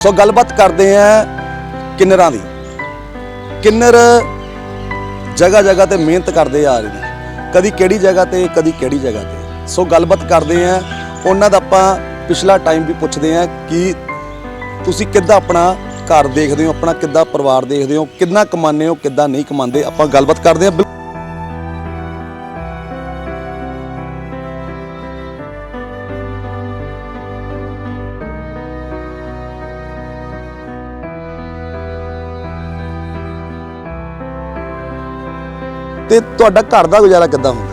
ਸੋ ਗੱਲਬਾਤ ਕਰਦੇ ਆਂ ਕਿੰਨਰਾਂ ਦੀ। ਕਿੰਨਰ ਜਗ੍ਹਾ ਜਗ੍ਹਾ ਤੇ ਮਿਹਨਤ ਕਰਦੇ ਆ ਰਹੇ ਨੇ। ਕਦੀ ਕਿਹੜੀ ਜਗ੍ਹਾ ਤੇ, ਕਦੀ ਕਿਹੜੀ ਜਗ੍ਹਾ ਤੇ। ਸੋ ਗੱਲਬਾਤ ਕਰਦੇ ਆਂ ਉਹਨਾਂ ਦਾ ਆਪਾਂ ਪਿਛਲਾ ਟਾਈਮ ਵੀ ਪੁੱਛਦੇ ਆਂ ਕਿ ਤੁਸੀਂ ਕਿੱਦਾਂ ਆਪਣਾ ਘਰ ਦੇਖਦੇ ਹੋ, ਆਪਣਾ ਕਿੱਦਾਂ ਪਰਿਵਾਰ ਦੇਖਦੇ ਹੋ, ਕਿੰਨਾ ਕਮਾਉਂਦੇ ਹੋ, ਕਿੱਦਾਂ ਨਹੀਂ ਕਮਾਉਂਦੇ। ਆਪਾਂ ਗੱਲਬਾਤ ਕਰਦੇ ਆਂ ਤੇ ਤੁਹਾਡਾ ਘਰ ਦਾ ਗੁਜ਼ਾਰਾ ਕਿੱਦਾਂ ਹੁੰਦਾ?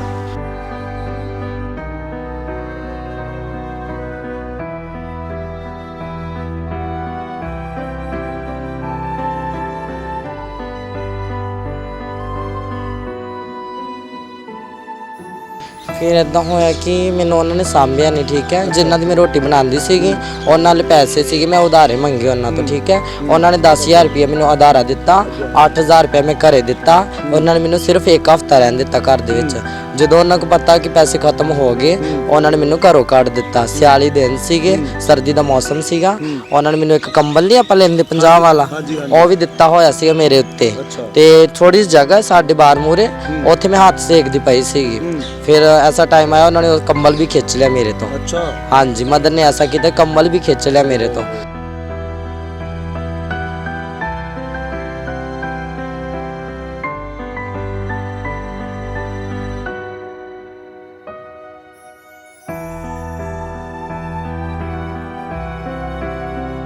ਫਿਰ ਇਦਾਂ ਹੋਇਆ ਕਿ ਮੈਨੂੰ ਉਹਨਾਂ ਨੇ ਸਾਂਭਿਆ ਨਹੀਂ ਠੀਕ ਹੈ? ਜਿਨ੍ਹਾਂ ਦੀ ਮੈਂ ਰੋਟੀ ਬਣਾਉਂਦੀ ਸੀਗੀ ਉਹਨਾਂ ਨਾਲ ਪੈਸੇ ਸੀਗੇ ਮੈਂ ਉਧਾਰੇ ਮੰਗੇ ਉਹਨਾਂ ਤੋਂ ਠੀਕ ਹੈ? ਉਹਨਾਂ ਨੇ 10000 ਰੁਪਏ ਮੈਨੂੰ ਉਧਾਰਾ ਦਿੱਤਾ 8000 ਰੁਪਏ ਮੈਂ ਘਰੇ ਦਿੱਤਾ ਉਹਨਾਂ ਨੇ ਮੈਨੂੰ ਸਿਰਫ ਇੱਕ ਹਫਤਾ ਰਹਿਣ ਦਿੱਤਾ ਘਰ ਦੇ ਵਿੱਚ। ਜਦੋਂ ਉਹਨਾਂ ਨੂੰ ਪਤਾ ਕਿ ਪੈਸੇ ਖਤਮ ਹੋ ਗਏ ਉਹਨਾਂ ਨੇ ਮੈਨੂੰ ਘਰੋਂ ਕੱਢ ਦਿੱਤਾ। ਸਿਆਲੀ ਦਿਨ ਸੀਗੇ ਸਰਦੀ ਦਾ ਮੌਸਮ ਸੀਗਾ ਉਹਨਾਂ ਨੇ ਮੈਨੂੰ ਇੱਕ ਕੰਬਲ ਨਹੀਂ ਆਪਾਂ ਲੈਂਦੇ ਪੰਜਾਬ ਵਾਲਾ ਉਹ ਵੀ ਦਿੱਤਾ ਹੋਇਆ ਸੀਗਾ ਮੇਰੇ ਉੱਤੇ। ਤੇ ਥੋੜੀ ਜਿਹੀ ਜਗ੍ਹਾ ਸਾਡੇ ਬਾਰ ਮੂਰੇ ਉੱਥੇ ਮੈਂ ਹੱਥ ਸੇਕਦੀ ਪਈ ਸੀਗੀ। ਫਿਰ ਐਸਾ ਟਾਈਮ ਆਇਆ ਉਹਨਾਂ ਨੇ ਉਹ ਕੰਬਲ ਵੀ ਖਿੱਚ ਲਿਆ ਮੇਰੇ ਤੋਂ। ਅੱਛਾ। ਹਾਂਜੀ ਮਦਰ ਨੇ ਐਸਾ ਕੀਤਾ ਕੰਬਲ ਵੀ ਖਿੱਚ ਲਿਆ ਮੇਰੇ ਤੋਂ।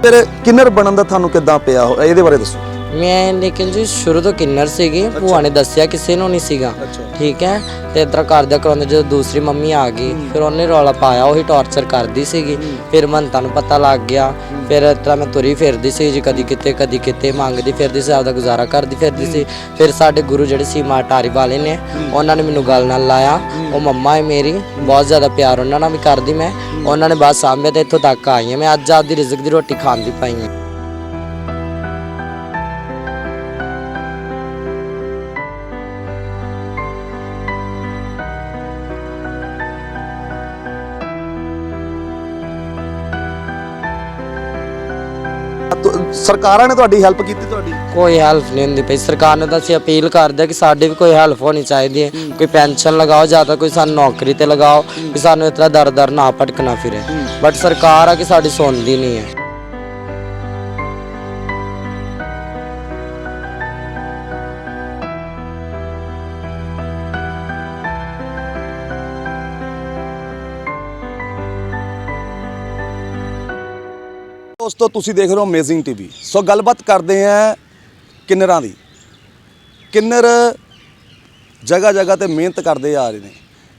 ਫਿਰ ਕਿੰਨਰ ਬਣਨ ਦਾ ਤੁਹਾਨੂੰ ਕਿੱਦਾਂ ਪਿਆ ਹੋ- ਇਹਦੇ ਬਾਰੇ ਦੱਸੋ। ਮੈਂ ਲੇਕਿਨ ਜੀ ਸ਼ੁਰੂ ਤੋਂ ਕਿੰਨਰ ਸੀਗੀ ਭੂਆ ਨੇ ਦੱਸਿਆ ਕਿਸੇ ਨੂੰ ਨਹੀਂ ਸੀਗਾ। ਠੀਕ ਹੈ? ਤੇ ਇਤਰਾ ਕਰਦਾ ਕਰਾਉਂਦੇ ਜਦੋਂ ਦੂਸਰੀ ਮੰਮੀ ਆ ਗਈ ਫਿਰ ਉਹਨੇ ਰੌਲਾ ਪਾਇਆ ਉਹੀ ਟੌਰਚਰ ਕਰਦੀ ਸੀਗੀ। ਫਿਰ ਮਨ ਤੁਹਾਨੂੰ ਪਤਾ ਲੱਗ ਗਿਆ ਫਿਰ ਇਤਰਾ ਮੈਂ ਤੁਰੀ ਫਿਰਦੀ ਸੀ ਜੀ ਕਦੀ ਕਿਤੇ ਕਦੀ ਕਿਤੇ ਮੰਗਦੀ ਫਿਰਦੀ ਸੀ ਆਪਦਾ ਗੁਜ਼ਾਰਾ ਕਰਦੀ ਫਿਰਦੀ ਸੀ। ਫਿਰ ਸਾਡੇ ਗੁਰੂ ਜਿਹੜੇ ਸੀ ਮਾਟਾਰੀ ਵਾਲੇ ਨੇ ਉਹਨਾਂ ਨੇ ਮੈਨੂੰ ਗੱਲ ਨਾਲ ਲਾਇਆ। ਉਹ ਮੰਮਾ ਹੈ ਮੇਰੀ ਬਹੁਤ ਜ਼ਿਆਦਾ ਪਿਆਰ ਉਹਨਾਂ ਨਾਲ ਵੀ ਕਰਦੀ ਮੈਂ। ਉਹਨਾਂ ਨੇ ਬਸ ਸਾਂਭਿਆ ਤੇ ਇੱਥੋਂ ਤੱਕ ਆਈ ਹਾਂ। ਮੈਂ ਅੱਜ ਆਪਦੀ ਰਿਜ਼ਕ ਦੀ ਰੋਟੀ ਖਾਣ ਦੀ ਪਾਈ ਹਾਂ। ਤੁ- ਸਰਕਾਰਾਂ ਨੇ ਤੁਹਾਡੀ ਹੈਲਪ ਕੀਤੀ ਤੁਹਾਡੀ? ਕੋਈ ਹੈਲਪ ਨਹੀਂ ਹੁੰਦੀ ਪਈ। ਸਰਕਾਰ ਨੂੰ ਤਾਂ ਅਸੀਂ ਅਪੀਲ ਕਰਦੇ ਹਾਂ ਕਿ ਸਾਡੀ ਵੀ ਕੋਈ ਹੈਲਪ ਹੋਣੀ ਚਾਹੀਦੀ ਹੈ। ਕੋਈ ਪੈਨਸ਼ਨ ਲਗਾਓ ਜਾਂ ਤਾਂ ਕੋਈ ਸਾਨੂੰ ਨੌਕਰੀ ਤੇ ਲਗਾਓ ਕਿ ਸਾਨੂੰ ਇਤਨਾ ਦਰ ਦਰ ਨਾ ਭਟਕਣਾ ਫਿਰੇ। ਬਟ ਸਰਕਾਰ ਆ ਕਿ ਸਾਡੀ ਸੁਣਦੀ ਨਹੀਂ ਹੈ। ਦੋਸਤੋ ਤੁਸੀਂ ਦੇਖ ਰਹੇ ਹੋ ਅਮੇਜ਼ਿੰਗ ਟੀਵੀ ਸੋ ਗੱਲਬਾਤ ਕਰਦੇ ਆਂ ਕਿੰਨਰਾਂ ਦੀ। ਕਿੰਨਰ ਜਗ੍ਹਾ ਜਗ੍ਹਾ ਤੇ ਮਿਹਨਤ ਕਰਦੇ ਆ ਰਹੇ ਨੇ।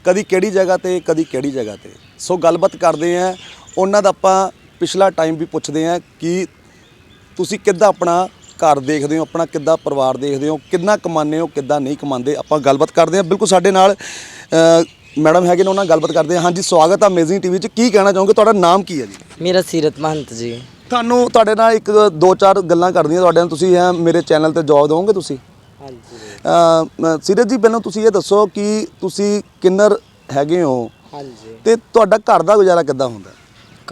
ਕਦੀ ਕਿਹੜੀ ਜਗ੍ਹਾ ਤੇ, ਕਦੀ ਕਿਹੜੀ ਜਗ੍ਹਾ ਤੇ। ਸੋ ਗੱਲਬਾਤ ਕਰਦੇ ਆਂ ਉਹਨਾਂ ਦਾ ਆਪਾਂ ਪਿਛਲਾ ਟਾਈਮ ਵੀ ਪੁੱਛਦੇ ਆਂ ਕਿ ਤੁਸੀਂ ਕਿੱਦਾਂ ਆਪਣਾ ਘਰ ਦੇਖਦੇ ਹੋ, ਆਪਣਾ ਕਿੱਦਾਂ ਪਰਿਵਾਰ ਦੇਖਦੇ ਹੋ, ਕਿੰਨਾ ਕਮਾਉਂਦੇ ਹੋ, ਕਿੱਦਾਂ ਨਹੀਂ ਕਮਾਉਂਦੇ। ਆਪਾਂ ਗੱਲਬਾਤ ਕਰਦੇ ਹਾਂ। ਬਿਲਕੁਲ ਸਾਡੇ ਨਾਲ ਮੈਡਮ ਹੈਗੇ ਨੇ, ਉਹਨਾਂ ਨਾਲ ਗੱਲਬਾਤ ਕਰਦੇ ਹਾਂ। ਹਾਂਜੀ, ਸਵਾਗਤ ਹੈ ਅਮੇਜ਼ਿੰਗ ਟੀਵੀ 'ਚ। ਕੀ ਕਹਿਣਾ ਚਾਹੋਗੇ? ਤੁਹਾਡਾ ਨਾਮ ਕੀ ਹੈ ਜੀ? ਮੇਰਾ ਸੀਰਤ ਮਹੰਤ ਜੀ। ਤੁਹਾਨੂੰ ਤੁਹਾਡੇ ਨਾਲ ਇੱਕ ਦੋ ਚਾਰ ਗੱਲਾਂ ਕਰਦੀਆਂ ਤੁਹਾਡੇ ਨਾਲ ਤੁਸੀਂ ਇਹ ਮੇਰੇ ਚੈਨਲ ਤੇ ਜਵਾਬ ਦਿਓਗੇ ਤੁਸੀਂ? ਹਾਂਜੀ। ਅ ਸੀਰਤ ਜੀ ਪਹਿਲਾਂ ਤੁਸੀਂ ਇਹ ਦੱਸੋ ਕਿ ਤੁਸੀਂ ਕਿੰਨਰ ਹੈਗੇ ਹੋ? ਹਾਂਜੀ। ਤੇ ਤੁਹਾਡਾ ਘਰ ਦਾ ਗੁਜ਼ਾਰਾ ਕਿੱਦਾਂ ਹੁੰਦਾ?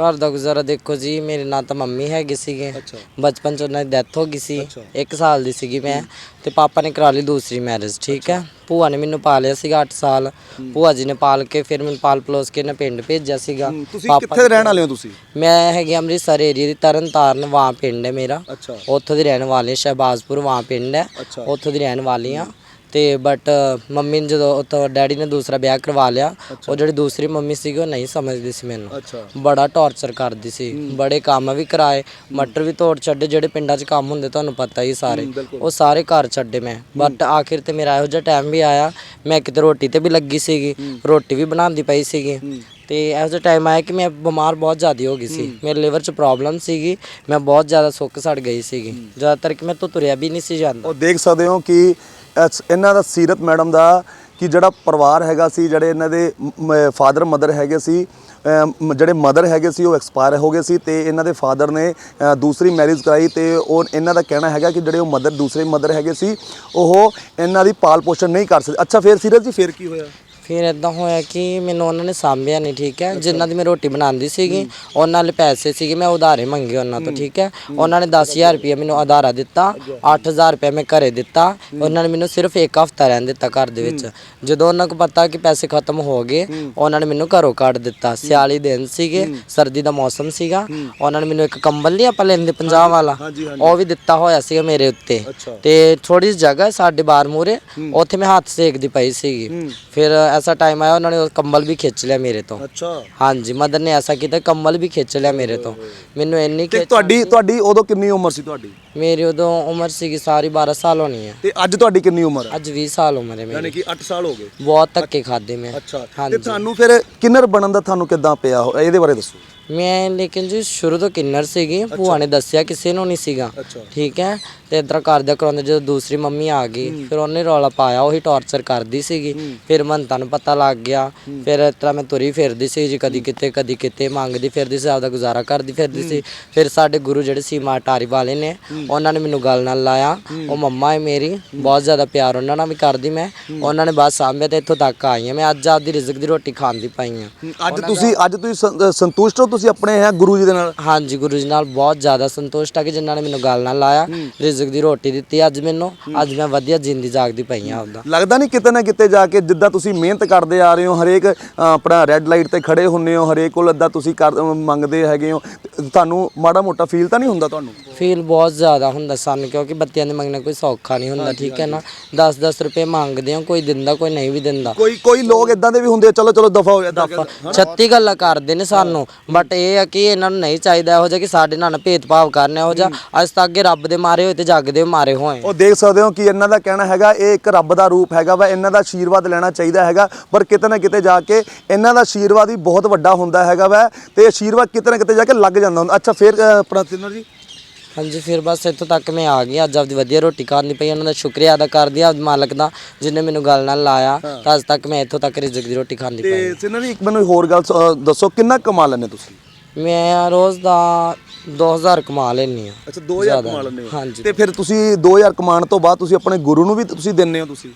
ਘਰ ਦਾ ਗੁਜ਼ਾਰਾ ਦੇਖੋ ਜੀ ਮੇਰੇ ਨਾਲ ਤਾਂ ਮੰਮੀ ਹੈਗੇ ਸੀਗੇ। ਅੱਛਾ। ਬਚਪਨ ਚ ਉਹਨਾਂ ਦੀ ਡੈਥ ਹੋ ਗਈ ਸੀ। ਅੱਛਾ। 1 ਸਾਲ ਦੀ ਸੀਗੀ ਮੈਂ ਤੇ ਪਾਪਾ ਨੇ ਕਰਾ ਲਈ ਦੂਸਰੀ ਮੈਰਿਜ ਠੀਕ ਹੈ। ਭੂਆ ਨੇ ਮੈਨੂੰ ਪਾਲਿਆ ਸੀਗਾ 8 ਸਾਲ। ਭੂਆ ਜੀ ਨੇ ਪਾਲ ਕੇ ਫਿਰ ਮੈਨੂੰ ਪਾਲ ਪਲੋਸ ਕੇ ਨੇ ਪਿੰਡ ਭੇਜਿਆ ਸੀਗਾ। ਤੁਸੀਂ ਕਿੱਥੇ ਦੇ ਰਹਿਣ ਵਾਲੇ ਹੋ ਤੁਸੀਂ? ਮੈਂ ਹੈਗੀ ਅੰਮ੍ਰਿਤਸਰ ਏਰੀਆ ਦੀ ਤਰਨ ਤਾਰਨ ਵਾਂ ਪਿੰਡ ਹੈ ਮੇਰਾ। ਅੱਛਾ। ਉੱਥੋਂ ਦੀ ਰਹਿਣ ਵਾਲੀ ਸ਼ਹਿਬਾਜ਼ਪੁਰ ਵਾਂ ਪਿੰਡ ਹੈ। ਅੱਛਾ। ਉੱਥੋਂ ਦੀ ਰਹਿਣ ਵਾਲੀ ਆ ਤੇ ਬਟ ਮੰਮੀ ਨੇ ਜਦੋਂ ਉੱਥੋਂ ਡੈਡੀ ਨੇ ਦੂਸਰਾ ਵਿਆਹ ਕਰਵਾ ਲਿਆ ਉਹ ਜਿਹੜੀ ਦੂਸਰੀ ਮੰਮੀ ਸੀਗੀ ਉਹ ਨਹੀਂ ਸਮਝਦੀ ਸੀ ਮੈਨੂੰ। ਅੱਛਾ। ਬੜਾ ਟੌਰਚਰ ਕਰਦੀ ਸੀ। ਬੜੇ ਕੰਮ ਵੀ ਕਰਾਏ ਮਟਰ ਵੀ ਤੋੜ ਛੱਡੇ ਜਿਹੜੇ ਪਿੰਡਾਂ 'ਚ ਕੰਮ ਹੁੰਦੇ ਤੁਹਾਨੂੰ ਪਤਾ ਹੀ ਸਾਰੇ। ਉਹ ਸਾਰੇ ਘਰ ਛੱਡੇ ਮੈਂ। ਬਟ ਆਖਿਰ ਤੇ ਮੇਰਾ ਇਹੋ ਜਿਹਾ ਟਾਈਮ ਵੀ ਆਇਆ। ਮੈਂ ਕਿਤੇ ਰੋਟੀ ਤੇ ਵੀ ਲੱਗੀ ਸੀਗੀ। ਰੋਟੀ ਵੀ ਬਣਾਉਂਦੀ ਪਈ ਸੀਗੀ। ਤੇ ਇਹੋ ਜਿਹਾ ਟਾਈਮ ਆਇਆ ਕਿ ਮੈਂ ਬਿਮਾਰ ਬਹੁਤ ਜ਼ਿਆਦਾ ਹੋ ਗਈ ਸੀ। ਮੇਰੇ ਲਿਵਰ 'ਚ ਪ੍ਰੋਬਲਮ ਸੀਗੀ। ਮੈਂ ਬਹੁਤ ਜ਼ਿਆਦਾ ਸੁੱਕ ਸੜ ਗਈ ਸੀਗੀ। ਜ਼ਿਆਦਾਤਰ ਕਿ ਮੈਂ ਤੋਂ ਤੁਰਿਆ ਵੀ ਨਹੀਂ ਸੀ ਜਾਂਦਾ। ਉਹ ਦੇਖ ਸਕਦੇ ਹੋ ਕਿ ਇਹਨਾਂ ਦਾ ਸੀਰਤ ਮੈਡਮ ਦਾ ਕਿ ਜਿਹੜਾ ਪਰਿਵਾਰ ਹੈਗਾ ਸੀ ਜਿਹੜੇ ਇਹਨਾਂ ਦੇ ਫਾਦਰ ਮਦਰ ਹੈਗੇ ਸੀ ਅਮ, ਜਿਹੜੇ ਮਦਰ ਹੈਗੇ ਸੀ ਉਹ ਐਕਸਪਾਇਰ ਹੋ ਗਏ ਸੀ ਤੇ ਇਹਨਾਂ ਦੇ ਫਾਦਰ ਨੇ ਦੂਸਰੀ ਮੈਰਿਜ ਕਰਾਈ ਤੇ ਉਹ ਇਹਨਾਂ ਦਾ ਕਹਿਣਾ ਹੈਗਾ ਕਿ ਜਿਹੜੇ ਉਹ ਮਦਰ ਦੂਸਰੇ ਮਦਰ ਹੈਗੇ ਸੀ ਉਹ ਇਹਨਾਂ ਦੀ ਪਾਲ ਪੋਸ਼ਣ ਨਹੀਂ ਕਰ ਸਕਦੇ। ਅੱਛਾ ਫਿਰ ਸੀਰਤ ਜੀ ਫਿਰ ਕੀ ਹੋਇਆ? ਫਿਰ ਇਦਾਂ ਹੋਇਆ ਕਿ ਮੈਨੂੰ ਉਹਨਾਂ ਨੇ ਸਾਂਭਿਆ ਨਹੀਂ ਠੀਕ ਹੈ? ਜਿਨ੍ਹਾਂ ਦੀ ਮੈਂ ਰੋਟੀ ਬਣਾਉਂਦੀ ਸੀਗੀ ਉਹਨਾਂ ਨਾਲ ਪੈਸੇ ਸੀਗੇ ਮੈਂ ਉਧਾਰੇ ਮੰਗੇ ਉਹਨਾਂ ਤੋਂ ਠੀਕ ਹੈ? ਉਹਨਾਂ ਨੇ 10000 ਰੁਪਏ ਮੈਨੂੰ ਉਧਾਰਾ ਦਿੱਤਾ 8000 ਰੁਪਏ ਮੈਂ ਘਰੇ ਦਿੱਤਾ ਉਹਨਾਂ ਨੇ ਮੈਨੂੰ ਸਿਰਫ ਇੱਕ ਹਫਤਾ ਰਹਿਣ ਦਿੱਤਾ ਘਰ ਦੇ ਵਿੱਚ। ਜਦੋਂ ਉਹਨਾਂ ਨੂੰ ਪਤਾ ਕਿ ਪੈਸੇ ਖਤਮ ਹੋ ਗਏ ਉਹਨਾਂ ਨੇ ਮੈਨੂੰ ਘਰੋਂ ਕੱਢ ਦਿੱਤਾ। ਸਿਆਲੀ ਦਿਨ ਸੀਗੇ ਸਰਦੀ ਦਾ ਮੌਸਮ ਸੀਗਾ ਉਹਨਾਂ ਨੇ ਮੈਨੂੰ ਇੱਕ ਕੰਬਲ ਨਹੀਂ ਆਪਾਂ ਲੈਂਦੇ 50 ਵਾਲਾ ਉਹ ਵੀ ਦਿੱਤਾ ਹੋਇਆ ਸੀਗਾ ਮੇਰੇ ਉੱਤੇ। ਤੇ ਥੋੜੀ ਜਿਹੀ ਜਗ੍ਹਾ ਸਾਡੇ ਬਾਰ ਮੂਰੇ ਉੱਥੇ ਮੈਂ ਹੱਥ ਸੇਕਦੀ ਪਈ ਸੀਗੀ। ਫਿਰ ਐਸਾ ਟਾਈਮ ਆਇਆ ਉਹਨਾਂ ਨੇ ਉਹ ਕੰਬਲ ਵੀ ਖਿੱਚ ਲਿਆ ਮੇਰੇ ਤੋਂ ਅੱਛਾ ਹਾਂਜੀ ਮਦਰ ਨੇ ਐਸਾ ਕੀਤਾ ਕੰਬਲ ਵੀ ਖਿੱਚ ਲਿਆ ਮੇਰੇ ਤੋਂ ਮੈਨੂੰ ਇੰਨੀ ਤੇ ਖਿੱਚ ਤੁਹਾਡੀ ਤੁਹਾਡੀ ਉਦੋਂ ਕਿੰਨੀ ਉਮਰ ਸੀ ਤੁਹਾਡੀ ਮੇਰੀ ਉਦੋਂ ਉਮਰ ਸੀਗੀ ਸਾਰੀ 12 ਸਾਲ ਹੋਣੀ ਹੈ ਤੇ ਅੱਜ ਤੁਹਾਡੀ ਕਿੰਨੀ ਉਮਰ ਹੈ ਅੱਜ 20 ਸਾਲ ਉਮਰ ਹੈ ਮੇਰੀ ਯਾਨੀ ਕਿ 8 ਸਾਲ ਹੋ ਗਏ ਬਹੁਤ ਧੱਕੇ ਖਾਦੇ ਮੈਂ ਅੱਛਾ ਤੇ ਹਾਂਜੀ ਤੁਹਾਨੂੰ ਫਿਰ ਕਿੰਨਰ ਬਣਨ ਦਾ ਤੁਹਾਨੂੰ ਕਿੱਦਾਂ ਪਿਆ ਹੋ- ਇਹਦੇ ਬਾਰੇ ਦੱਸੋ ਮੈਂ ਲੇਕਿਨ ਜੀ ਸ਼ੁਰੂ ਤੋਂ ਕਿੰਨਰ ਸੀਗੀ ਭੂਆ ਨੇ ਦੱਸਿਆ ਕਿਸੇ ਨੂੰ ਨਹੀਂ ਸੀਗਾ। ਠੀਕ ਹੈ? ਤੇ ਇਦਾਂ ਕਰਦੇ ਕਰਾਉਂਦੇ ਜਦੋਂ ਦੂਸਰੀ ਮੰਮੀ ਆ ਗਈ ਫਿਰ ਉਹਨੇ ਰੌਲਾ ਪਾਇਆ ਉਹੀ ਟੌਰਚਰ ਕਰਦੀ ਸੀਗੀ। ਫਿਰ ਮਨ ਨੂੰ ਪਤਾ ਲੱਗ ਗਿਆ। ਫਿਰ ਇਸ ਤਰ੍ਹਾਂ ਮੈਂ ਤੁਰੀ ਫਿਰਦੀ ਸੀ ਜੀ ਕਦੀ ਕਿਤੇ ਕਦੀ ਕਿਤੇ ਮੰਗਦੀ ਫਿਰਦੀ ਸੀ ਆਪਦਾ ਗੁਜ਼ਾਰਾ ਕਰਦੀ ਫਿਰਦੀ ਸੀ। ਫਿਰ ਸਾਡੇ ਗੁਰੂ ਜਿਹੜੇ ਸੀ ਮਾਟਾਰੀ ਵਾਲੇ ਨੇ ਉਹਨਾਂ ਨੇ ਮੈਨੂੰ ਗੱਲ ਨਾਲ ਲਾਇਆ। ਉਹ ਮੰਮਾ ਹੈ ਮੇਰੀ ਬਹੁਤ ਜ਼ਿਆਦਾ ਪਿਆਰ ਉਹਨਾਂ ਨਾਲ ਵੀ ਕਰਦੀ ਮੈਂ। ਉਹਨਾਂ ਨੇ ਬਸ ਸਾਂਭਿਆ ਤੇ ਇੱਥੋਂ ਤੱਕ ਆਈ ਹਾਂ। ਮੈਂ ਅੱਜ ਆਪਦੀ ਰਿਜ਼ਕ ਦੀ ਰੋਟੀ ਖਾਂਦੀ ਪਈ ਹਾਂ। ਅੱਜ ਤੁਸੀਂ ਅੱਜ ਤੁਸੀਂ ਸੰਤੁਸ਼ਟ ਹੋ ਤੁਸੀਂ ਆਪਣੇ ਹੈ ਗੁਰੂ ਜੀ ਦੇ ਨਾਲ? ਹਾਂਜੀ ਗੁਰੂ ਜੀ ਨਾਲ ਬਹੁਤ ਜ਼ਿਆਦਾ ਸੰਤੁਸ਼ਟ ਆ ਕਿ ਜਿਨ੍ਹਾਂ ਨੇ ਮੈਨੂੰ ਗੱਲ ਨਾਲ ਲਾਇਆ ਰਿਜ਼ਕ ਦੀ ਰੋਟੀ ਦਿੱਤੀ ਅੱਜ ਮੈਨੂੰ ਅੱਜ ਮੈਂ ਵਧੀਆ ਜ਼ਿੰਦਗੀ ਜਾਗਦੀ ਪਈ ਆ ਆਪਦਾ। ਲੱਗਦਾ ਨਹੀਂ ਕਿਤੇ ਨਾ ਕਿਤੇ ਜਾ ਕੇ ਜਿੱਦਾਂ ਤੁਸੀਂ ਮਿਹਨਤ ਕਰਦੇ ਆ ਰਹੇ ਹੋ ਹਰੇਕ ਆਪਣਾ ਰੈੱਡ ਲਾਈਟ ਤੇ ਖੜੇ ਹੁੰਨੇ ਹੋ ਹਰੇਕ ਕੋਲ ਅੱਦਾ ਤੁਸੀਂ ਕਰ ਮੰਗਦੇ ਹੈਗੇ ਹੋ ਤੁਹਾਨੂੰ ਮਾੜਾ ਮੋਟਾ ਫੀਲ ਤਾਂ ਨਹੀਂ ਹੁੰਦਾ ਤੁਹਾਨੂੰ? ਫੀਲ ਬਹੁਤ ਜ਼ਿਆਦਾ ਹੁੰਦਾ ਸਾਨੂੰ ਕਿਉਂਕਿ ਬੱਤੀਆਂ ਦੇ ਮੰਗਣਾ ਕੋਈ ਸੌਖਾ ਨਹੀਂ ਹੁੰਦਾ ਠੀਕ ਹੈ ਨਾ? 10-10 ਰੁਪਏ ਮੰਗਦੇ ਆ ਕੋਈ ਦਿੰਦਾ ਕੋਈ ਨਹੀਂ ਵੀ ਦਿੰਦਾ। ਕੋਈ ਕੋਈ ਲੋਕ ਇਦਾਂ ਦੇ ਵੀ ਹੁੰਦੇ ਆ, ਚਲੋ ਚਲੋ ਦਫਾ ਹੋ ਜਾਂਦਾ ਛੱਤੀ ਗੱਲਾਂ ਕਰਦੇ ਨੇ ਸਾਨੂੰ ਬਟ ਇਹ ਆ ਕਿ ਇਹਨਾਂ ਨੂੰ ਨਹੀਂ ਚਾਹੀਦਾ ਇਹੋ ਜਿਹਾ ਕਿ ਸਾਡੇ ਨਾਲ ਭੇਦਭਾਵ ਕਰਨ ਇਹੋ ਜਿਹਾ। ਅੱਜ ਤੱਕ ਅੱਗੇ ਰੱਬ ਦੇ ਮਾਰੇ ਹੋਏ ਤੇ ਜੱਗ ਦੇ ਮਾਰੇ ਹੋਏ। ਉਹ ਦੇਖ ਸਕਦੇ ਹੋ ਕਿ ਇਹਨਾਂ ਦਾ ਕਹਿਣਾ ਹੈਗਾ ਇਹ ਇੱਕ ਰੱਬ ਦਾ ਰੂਪ ਹੈਗਾ ਵਾ ਇਹਨਾਂ ਦਾ ਆਸ਼ੀਰਵਾਦ ਲੈਣਾ ਚਾਹੀਦਾ ਹੈਗਾ ਪਰ ਕਿਤੇ ਨਾ ਕਿਤੇ ਜਾ ਕੇ ਇਹਨਾਂ ਦਾ ਆਸ਼ੀਰਵਾਦ ਵੀ ਬਹੁਤ ਵੱਡਾ ਹੁੰਦਾ ਹੈਗਾ ਵਾ ਤੇ ਆਸ਼ੀਰਵਾਦ ਕਿਤੇ ਨਾ ਕਿਤੇ ਜਾ ਕੇ ਲੱਗ ਜਾਂਦਾ ਹੁੰਦਾ। ਅੱਛਾ ਫਿਰ ਅ, ਆਪਣਾ ਤਿੰਨਰ ਜੀ? ਹਾਂਜੀ ਫਿਰ ਬਸ ਇੱਥੋਂ ਤੱਕ ਮੈਂ ਆ ਗਈ ਅੱਜ ਆਪਦੀ ਵਧੀਆ ਰੋਟੀ ਖਾਣੀ ਪਈ ਉਹਨਾਂ ਦਾ ਸ਼ੁਕਰੀਆ ਅਦਾ ਕਰਦੀ ਆ ਮਾਲਕ ਦਾ ਜਿਨੇ ਮੈਨੂੰ ਗੱਲ ਨਾਲ ਲਾਇਆ। ਤਾਂ ਅੱਜ ਤੱਕ ਮੈਂ ਇੱਥੋਂ ਤੱਕ ਰਿਜ਼ਕ ਦੀ ਰੋਟੀ ਖਾਂਦੀ ਪਈ ਤੇ ਤਿੰਨਰ ਜੀ ਇੱਕ ਮੈਨੂੰ ਹੋਰ ਗੱਲ ਸ- ਅ, ਦੱਸੋ ਕਿੰਨਾ ਕਮਾ ਲੈਂਦੇ ਤੁਸੀਂ? ਮੈਂ ਰੋਜ਼ ਦਾ 2000 ਕਮਾ ਲੈਣੀ ਆ ਅੱਛਾ 2000 ਕਮਾ ਲੈਂਦੇ ਹੋ। ਹਾਂਜੀ। ਤੇ ਫਿਰ ਤੁਸੀਂ 2000 ਕਮਾਉਣ ਤੋਂ ਬਾਅਦ ਤੁਸੀਂ ਆਪਣੇ ਗੁਰੂ ਨੂੰ ਵੀ ਤੁਸੀਂ ਦਿੰਦੇ ਹੋ ਤੁਸੀਂ?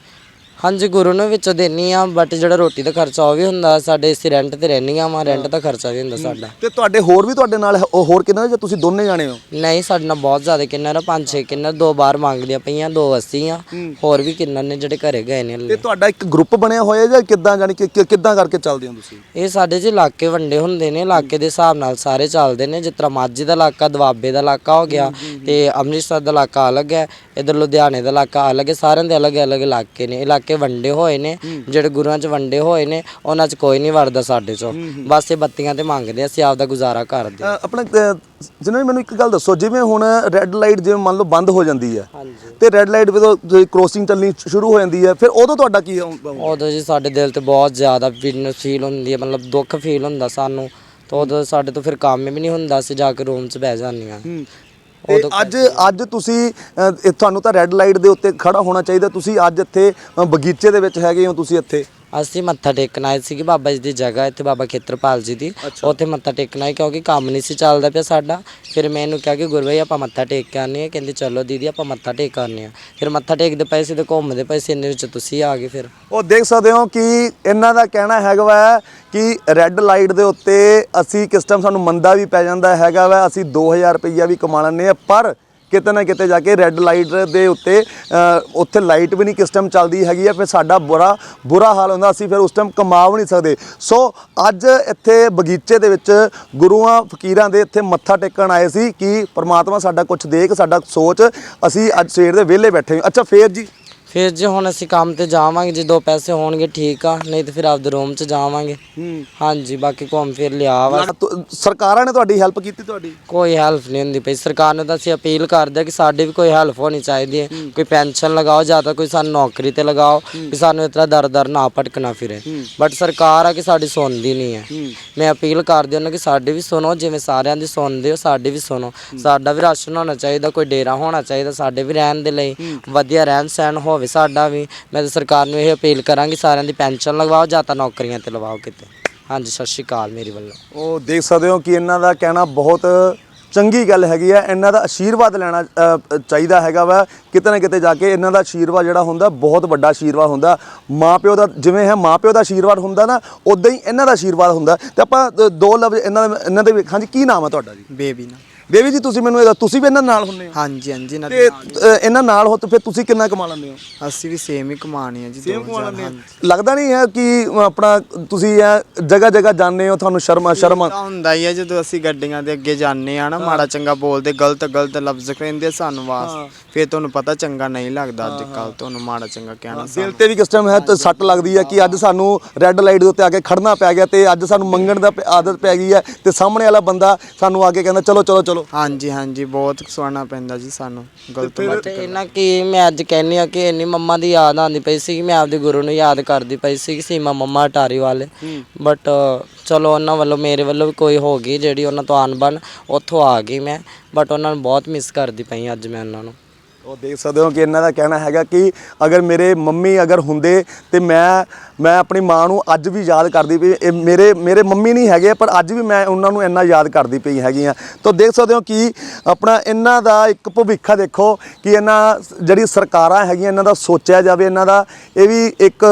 ਹਾਂਜੀ ਗੁਰੂ ਨੂੰ ਵਿੱਚੋਂ ਦੇਣੀ ਆ ਬਟ ਜਿਹੜਾ ਰੋਟੀ ਦਾ ਖਰਚਾ ਉਹ ਵੀ ਹੁੰਦਾ ਸਾਡੇ ਅਸੀਂ ਰੈਂਟ ਤੇ ਰਹਿੰਦੀਆਂ ਵਾ ਰੈਂਟ ਦਾ ਖਰਚਾ ਵੀ ਹੁੰਦਾ ਸਾਡਾ। ਤੇ ਤੁਹਾਡੇ ਹੋਰ ਵੀ ਤੁਹਾਡੇ ਨਾਲ ਉਹ ਹੋਰ ਕਿੰਨਾ ਜਾਂ ਤੁਸੀਂ ਦੋਨੇ ਜਾਣੇ ਹੋ? ਨਹੀਂ ਸਾਡੇ ਨਾਲ ਬਹੁਤ ਜ਼ਿਆਦਾ ਕਿੰਨਰ ਆ ਪੰਜ ਛੇ ਕਿੰਨਰ ਦੋ ਬਾਰ ਮੰਗਦੀਆਂ ਪਈਆਂ ਦੋ ਅਸੀਂ ਆ ਹੋਰ ਵੀ ਕਿੰਨਰ ਨੇ ਜਿਹੜੇ ਘਰੇ ਗਏ ਨੇ ਤੇ ਹਲੇ। ਤੁਹਾਡਾ ਇੱਕ ਗਰੁੱਪ ਬਣਿਆ ਹੋਇਆ ਜਾਂ ਕਿੱਦਾਂ ਜਾਨੀ ਕਿ ਕਿ- ਕਿੱਦਾਂ ਕਰਕੇ ਚੱਲਦੇ ਹੋ ਤੁਸੀਂ? ਇਹ ਸਾਡੇ ਜੀ ਇਲਾਕੇ ਵੰਡੇ ਹੁੰਦੇ ਨੇ ਇਲਾਕੇ ਦੇ ਹਿਸਾਬ ਨਾਲ ਸਾਰੇ ਚੱਲਦੇ ਨੇ ਜਿਸ ਤਰ੍ਹਾਂ ਮਾਝੇ ਦਾ ਇਲਾਕਾ ਦਵਾਬੇ ਦਾ ਇਲਾਕਾ ਹੋ ਗਿਆ ਤੇ ਅੰਮ੍ਰਿਤਸਰ ਦਾ ਇਲਾਕਾ ਅਲੱਗ ਹੈ ਇਧਰ ਲੁਧਿਆਣੇ ਦਾ ਇਲਾਕਾ ਅਲੱਗ ਹੈ ਸਾਰਿਆਂ ਦੇ ਅਲੱਗ-ਅਲੱਗ ਇਲਾਕੇ ਨੇ ਇਲਾਕੇ ਵੰਡੇ ਹੋਏ ਨੇ ਜਿਹੜੇ ਗੁਰੂਆਂ 'ਚ ਵੰਡੇ ਹੋਏ ਨੇ ਉਹਨਾਂ 'ਚ ਕੋਈ ਨਹੀਂ ਵੜਦਾ ਸਾਡੇ 'ਚੋਂ ਬਸ ਇਹ ਬੱਤੀਆਂ ਤੇ ਮੰਗਦੇ ਆ, ਅਸੀਂ ਆਪਦਾ ਗੁਜ਼ਾਰਾ ਕਰਦੇ। ਅ, ਆਪਣਾ ਜਿਹਨਾਂ ਮੈਨੂੰ ਇੱਕ ਗੱਲ ਦੱਸੋ ਜਿਵੇਂ ਹੁਣ ਰੈੱਡ ਲਾਈਟ ਜਿਵੇਂ ਮੰਨ ਲਓ ਬੰਦ ਹੋ ਜਾਂਦੀ ਹੈ ਹਾਂਜੀ ਤੇ ਰੈੱਡ ਲਾਈਟ ਜਦੋਂ ਕ੍ਰੋਸਿੰਗ ਚੱਲਣੀ ਸ਼ੁਰੂ ਹੋ ਜਾਂਦੀ ਹੈ ਫਿਰ ਉਦੋਂ ਤੁਹਾਡਾ ਕੀ ਹੁੰਦਾ? ਉਦੋਂ ਜੀ ਸਾਡੇ ਦਿਲ ਤੇ ਬਹੁਤ ਜ਼ਿਆਦਾ ਫੀਲ ਹੁੰਦੀ ਹੈ ਮਤਲਬ ਦੁੱਖ ਫੀਲ ਹੁੰਦਾ ਸਾਨੂੰ ਤਾਂ ਉਦੋਂ ਸਾਡੇ ਤੋਂ ਫਿਰ ਕੰਮ ਵੀ ਨਹੀਂ ਹੁੰਦਾ ਅਸੀਂ ਜਾ ਕੇ ਰੂਮ 'ਚ ਬਹਿ ਜਾਂਦੀਆਂ ਹੂੰ। ਤੇ ਅੱਜ ਅੱਜ ਤੁਸੀਂ ਅ, ਇਹ ਤੁਹਾਨੂੰ ਤਾਂ ਰੈੱਡ ਲਾਈਟ ਦੇ ਉੱਤੇ ਖੜਾ ਹੋਣਾ ਚਾਹੀਦਾ। ਤੁਸੀਂ ਅੱਜ ਇੱਥੇ ਅ, ਬਗੀਚੇ ਦੇ ਵਿੱਚ ਹੈਗੇ ਹੋ ਤੁਸੀਂ ਇੱਥੇ। ਅਸੀਂ ਮੱਥਾ ਟੇਕਣ ਆਏ ਸੀਗੇ ਬਾਬਾ ਜੀ ਦੀ ਜਗ੍ਹਾ ਇੱਥੇ ਬਾਬਾ ਖੇਤਰਪਾਲ ਜੀ ਦੀ। ਉੱਥੇ ਮੱਥਾ ਟੇਕਣ ਆਏ ਕਿਉਂਕਿ ਕੰਮ ਨਹੀਂ ਸੀ ਚੱਲਦਾ ਪਿਆ ਸਾਡਾ। ਫਿਰ ਮੈਂ ਇਹਨੂੰ ਕਿਹਾ ਕਿ ਗੁਰਬਾਈ ਆਪਾਂ ਮੱਥਾ ਟੇਕ ਕੇ ਆਉਂਦੇ ਹਾਂ। ਕਹਿੰਦੀ ਚਲੋ ਦੀਦੀ ਆਪਾਂ ਮੱਥਾ ਟੇਕ ਆਉਂਦੇ ਹਾਂ। ਫਿਰ ਮੱਥਾ ਟੇਕਦੇ ਪਏ ਸੀ ਤੇ ਘੁੰਮਦੇ ਪਏ ਸੀ ਇੰਨੇ ਵਿੱਚ ਤੁਸੀਂ ਆ ਗਏ ਫਿਰ। ਉਹ ਦੇਖ ਸਕਦੇ ਹੋ ਕਿ ਇਹਨਾਂ ਦਾ ਕਹਿਣਾ ਹੈਗਾ ਵਾ ਕਿ ਰੈੱਡ ਲਾਈਟ ਦੇ ਉੱਤੇ ਅਸੀਂ ਕਿਸ ਟਾਈਮ ਸਾਨੂੰ ਮੰਦਾ ਵੀ ਪੈ ਜਾਂਦਾ ਹੈਗਾ ਵਾ ਅਸੀਂ 2000 ਰੁਪਈਆ ਵੀ ਕਮਾ ਲੈਂਦੇ ਆ ਪਰ ਕਿਤੇ ਨਾ ਕਿਤੇ ਜਾ ਕੇ ਰੈੱਡ ਲਾਈਟ ਦੇ ਉੱਤੇ ਉੱਥੇ ਲਾਈਟ ਵੀ ਨਹੀਂ ਕਿਸ ਟਾਈਮ ਚੱਲਦੀ ਹੈਗੀ ਆ, ਫਿਰ ਸਾਡਾ ਬੁਰਾ ਬੁਰਾ ਹਾਲ ਹੁੰਦਾ, ਅਸੀਂ ਫਿਰ ਉਸ ਟਾਈਮ ਕਮਾ ਵੀ ਨਹੀਂ ਸਕਦੇ। ਸੋ ਅੱਜ ਇੱਥੇ ਬਗੀਚੇ ਦੇ ਵਿੱਚ ਗੁਰੂਆਂ, ਫਕੀਰਾਂ ਦੇ ਇੱਥੇ ਮੱਥਾ ਟੇਕਣ ਆਏ ਸੀ ਕਿ ਪ੍ਰਮਾਤਮਾ ਸਾਡਾ ਕੁਝ ਦੇਖ, ਸਾਡਾ ਸੋਚ, ਅਸੀਂ ਅੱਜ ਸਵੇਰ ਦੇ ਵਿਹਲੇ ਬੈਠੇ ਹਾਂ। ਅੱਛਾ, ਫੇਰ ਜੀ? ਫਿਰ ਜੇ ਹੁਣ ਅਸੀਂ ਕੰਮ ਤੇ ਜਾਵਾਂਗੇ ਜੇ ਦੋ ਪੈਸੇ ਹੋਣਗੇ ਠੀਕ ਆ ਨਹੀਂ ਤੇ ਫਿਰ ਆਪਦੇ ਰੂਮ 'ਚ ਜਾਵਾਂਗੇ। ਹੂੰ। ਹਾਂਜੀ ਬਾਕੀ ਘੁੰਮ ਫਿਰ ਲਿਆ ਵਾ। ਸਰਕਾਰਾਂ ਨੇ ਤੁਹਾਡੀ ਹੈਲਪ ਕੀਤੀ ਤੁਹਾਡੀ? ਕੋਈ ਹੈਲਪ ਨਹੀਂ ਹੁੰਦੀ ਪਈ। ਸਰਕਾਰ ਨੂੰ ਤਾਂ ਅਸੀਂ ਅਪੀਲ ਕਰਦੇ ਹਾਂ ਕਿ ਸਾਡੀ ਵੀ ਕੋਈ ਹੈਲਪ ਹੋਣੀ ਚਾਹੀਦੀ ਹੈ। ਕੋਈ ਪੈਨਸ਼ਨ ਲਗਾਓ ਜਾਂ ਤਾਂ ਕੋਈ ਸਾਨੂੰ ਨੌਕਰੀ ਤੇ ਲਗਾਓ ਕਿ ਸਾਨੂੰ ਇਤਨਾ ਦਰ ਦਰ ਨਾ ਭਟਕਣਾ ਫਿਰੇ। ਬਟ ਸਰਕਾਰ ਆ ਕਿ ਸਾਡੀ ਸੁਣਦੀ ਨਹੀਂ ਹੈ। ਮੈਂ ਅਪੀਲ ਕਰਦੀ ਉਹਨਾਂ ਕਿ ਸਾਡੀ ਵੀ ਸੁਣੋ ਜਿਵੇਂ ਸਾਰਿਆਂ ਦੀ ਸੁਣਦੇ ਹੋ ਸਾਡੀ ਵੀ ਸੁਣੋ। ਸਾਡਾ ਵੀ ਰਾਸ਼ਨ ਹੋਣਾ ਚਾਹੀਦਾ ਕੋਈ ਡੇਰਾ ਹੋਣਾ ਚਾਹੀਦਾ ਸਾਡੇ ਵੀ ਰਹਿਣ ਦੇ ਲਈ। ਵਧੀਆ ਰਹਿਣ ਸਹਿਣ ਹੋਵੇ। ਸਾਡਾ ਵੀ ਮੈਂ ਤਾਂ ਸਰਕਾਰ ਨੂੰ ਇਹ ਅਪੀਲ ਕਰਾਂਗੀ ਸਾਰਿਆਂ ਦੀ ਪੈਨਸ਼ਨ ਲਗਵਾਓ ਜਾਂ ਤਾਂ ਨੌਕਰੀਆਂ ਤੇ ਲਵਾਓ ਕਿਤੇ। ਹਾਂਜੀ ਸਤਿ ਸ਼੍ਰੀ ਅਕਾਲ ਮੇਰੀ ਵੱਲੋਂ। ਉਹ ਦੇਖ ਸਕਦੇ ਹੋ ਕਿ ਇਹਨਾਂ ਦਾ ਕਹਿਣਾ ਬਹੁਤ ਚੰਗੀ ਗੱਲ ਹੈਗੀ ਆ। ਇਹਨਾਂ ਦਾ ਆਸ਼ੀਰਵਾਦ ਲੈਣਾ ਅ, ਚਾਹੀਦਾ ਹੈਗਾ ਵਾ। ਕਿਤੇ ਨਾ ਕਿਤੇ ਜਾ ਕੇ ਇਹਨਾਂ ਦਾ ਆਸ਼ੀਰਵਾਦ ਜਿਹੜਾ ਹੁੰਦਾ ਬਹੁਤ ਵੱਡਾ ਆਸ਼ੀਰਵਾਦ ਹੁੰਦਾ। ਮਾਪਿਓ ਦਾ ਜਿਵੇਂ ਹੈ ਮਾਪਿਓ ਦਾ ਆਸ਼ੀਰਵਾਦ ਹੁੰਦਾ ਨਾ ਉਦਾਂ ਹੀ ਇਹਨਾਂ ਦਾ ਆਸ਼ੀਰਵਾਦ ਹੁੰਦਾ। ਤੇ ਆਪਾਂ ਦੋ ਲਫ਼ਜ਼ ਇਹਨਾਂ ਦੇ ਇਹਨਾਂ ਦੇ ਵੀ- ਹਾਂਜੀ ਕੀ ਨਾਮ ਹੈ ਤੁਹਾਡਾ ਜੀ? ਬੇਬੀ ਨਾ ਬੇਬੀ ਜੀ ਤੁਸੀਂ ਮੈਨੂੰ ਇਹ ਦੱਸੋ, ਤੁਸੀਂ ਵੀ ਇਹਨਾਂ ਨਾਲ ਹੁੰਦੇ ਹੋ? ਹਾਂਜੀ ਹਾਂਜੀ ਨਾ ਤੇ ਅ, ਇਹਨਾਂ ਨਾਲ ਹੋ ਤੇ ਫਿਰ ਤੁਸੀਂ ਕਿੰਨਾ ਕਮਾ ਲੈਂਦੇ ਹੋ? ਅਸੀਂ ਵੀ ਸੇਮ ਹੀ ਕਮਾਣੀ ਹੈ ਜੀ ਸੇਮ ਕਮਾ ਲੈਂਦੇ ਹੋ। ਹਾਂਜੀ। ਲੱਗਦਾ ਨਹੀਂ ਹੈ ਕਿ ਆਪਣਾ ਤੁਸੀਂ ਇਹ ਜਗ੍ਹਾ ਜਗ੍ਹਾ ਜਾਂਦੇ ਹੋ ਤੁਹਾਨੂੰ ਸ਼ਰਮ ਸ਼ਰਮ ਤਾਂ ਹੁੰਦਾ ਹੀ ਹੈ ਜਦੋਂ ਅਸੀਂ ਗੱਡੀਆਂ ਦੇ ਅੱਗੇ ਜਾਂਦੇ ਆ ਨਾ ਮਾੜਾ ਚੰਗਾ ਬੋਲਦੇ ਗਲਤ ਗਲਤ ਲਫ਼ਜ਼ ਕਹਿੰਦੇ ਸਾਨੂੰ ਵਾਸ ਫਿਰ ਤੁਹਾਨੂੰ ਪਤਾ ਚੰਗਾ ਨਹੀਂ ਲੱਗਦਾ ਅੱਜ ਕੱਲ ਤੁਹਾਨੂੰ ਮਾੜਾ ਚੰਗਾ ਕਹਿਣਾ ਦਿਲ ਤੇ ਵੀ ਕਿਸ ਟਾਈਮ ਹੈ ਤੇ ਸੱਟ ਲੱਗਦੀ ਹੈ ਕਿ ਅੱਜ ਸਾਨੂੰ ਰੈੱਡ ਲਾਈਟ ਦੇ ਉੱਤੇ ਆ ਕੇ ਖੜਨਾ ਪੈ ਗਿਆ ਤੇ ਅੱਜ ਸਾਨੂੰ ਮੰਗਣ ਦਾ ਪ- ਆਦਤ ਪੈ ਗਈ ਹੈ ਤੇ ਸਾਹਮਣੇ ਵਾਲਾ ਬੰਦਾ ਸਾਨੂੰ ਆ ਕੇ ਕਹਿੰਦਾ ਚਲੋ ਚਲੋ ਚਲੋ ਹਾਂਜੀ ਹਾਂਜੀ ਬਹੁਤ ਸੁਣਨਾ ਪੈਂਦਾ ਜੀ ਸਾਨੂੰ ਗਲਤ ਬਾਤ ਤੇ ਇਹਨਾਂ ਕੀ ਮੈਂ ਅੱਜ ਕਹਿੰਨੀ ਆ ਕਿ ਇੰਨੀ ਮੰਮਾ ਦੀ ਯਾਦ ਆਉਂਦੀ ਪਈ ਸੀ ਕਿ ਮੈਂ ਆਪਦੇ ਗੁਰੂ ਨੂੰ ਯਾਦ ਕਰਦੀ ਪਈ ਸੀ ਕਿ ਸੀਮਾ ਮੰਮਾ ਅਟਾਰੀ ਵਾਲੇ। ਬਟ ਚਲੋ ਉਹਨਾਂ ਵੱਲੋਂ ਮੇਰੇ ਵੱਲੋਂ ਵੀ ਕੋਈ ਹੋ ਗਈ ਜਿਹੜੀ ਉਹਨਾਂ ਤੋਂ ਅਣਬਣ ਉੱਥੋਂ ਆ ਗਈ ਮੈਂ। ਬਟ ਉਹਨਾਂ ਨੂੰ ਬਹੁਤ ਮਿਸ ਕਰਦੀ ਪਈ ਅੱਜ ਮੈਂ ਉਹਨਾਂ ਨੂੰ। ਉਹ ਦੇਖ ਸਕਦੇ ਹੋ ਕਿ ਇਹਨਾਂ ਦਾ ਕਹਿਣਾ ਹੈਗਾ ਕਿ ਅਗਰ ਮੇਰੇ ਮੰਮੀ ਅਗਰ ਹੁੰਦੇ ਤੇ ਮੈਂ ਮੈਂ ਆਪਣੀ ਮਾਂ ਨੂੰ ਅੱਜ ਵੀ ਯਾਦ ਕਰਦੀ ਪਈ। ਇਹ ਮੇਰੇ ਮੇਰੇ ਮੰਮੀ ਨਹੀਂ ਹੈਗੇ, ਪਰ ਅੱਜ ਵੀ ਮੈਂ ਉਹਨਾਂ ਨੂੰ ਇੰਨਾ ਯਾਦ ਕਰਦੀ ਪਈ ਹੈਗੀ ਆ ਤਾਂ ਦੇਖ ਸਕਦੇ ਹੋ ਕਿ ਆਪਣਾ ਇਹਨਾਂ ਦਾ ਇੱਕ ਭਵਿੱਖ ਦੇਖੋ ਕਿ ਇਹਨਾਂ, ਜਿਹੜੀ ਸਰਕਾਰਾਂ ਹੈਗੀਆਂ, ਇਹਨਾਂ ਦਾ ਸੋਚਿਆ ਜਾਵੇ, ਇਹਨਾਂ ਦਾ ਇਹ ਵੀ ਇੱਕ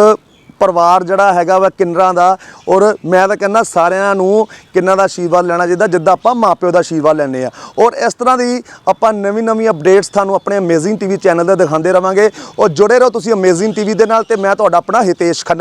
ਪਰਿਵਾਰ ਜਿਹੜਾ ਹੈਗਾ ਵਾ ਕਿੰਨਰਾਂ ਦਾ, ਔਰ ਮੈਂ ਤਾਂ ਕਹਿੰਦਾ ਸਾਰਿਆਂ ਨੂੰ ਕਿੰਨਾਂ ਦਾ ਆਸ਼ੀਰਵਾਦ ਲੈਣਾ ਚਾਹੀਦਾ, ਜਿੱਦਾਂ ਆਪਾਂ ਮਾਪਿਓ ਦਾ ਆਸ਼ੀਰਵਾਦ ਲੈਂਦੇ ਆ। ਔਰ ਇਸ ਤਰ੍ਹਾਂ ਦੀ ਆਪਾਂ ਨਵੀਂ ਨਵੀਂ ਅਪਡੇਟਸ ਤੁਹਾਨੂੰ ਆਪਣੇ ਅਮੇਜ਼ਿੰਗ ਟੀਵੀ ਚੈਨਲ ਤੇ ਦਿਖਾਉਂਦੇ ਰਵਾਂਗੇ। ਔਰ ਜੁੜੇ ਰਹੋ ਤੁਸੀਂ ਅਮੇਜ਼ਿੰਗ ਟੀਵੀ ਦੇ ਨਾਲ ਤੇ ਮੈਂ ਤੁਹਾਡਾ ਆਪਣਾ ਹਿਤੇਸ਼ ਖੰਨਾ।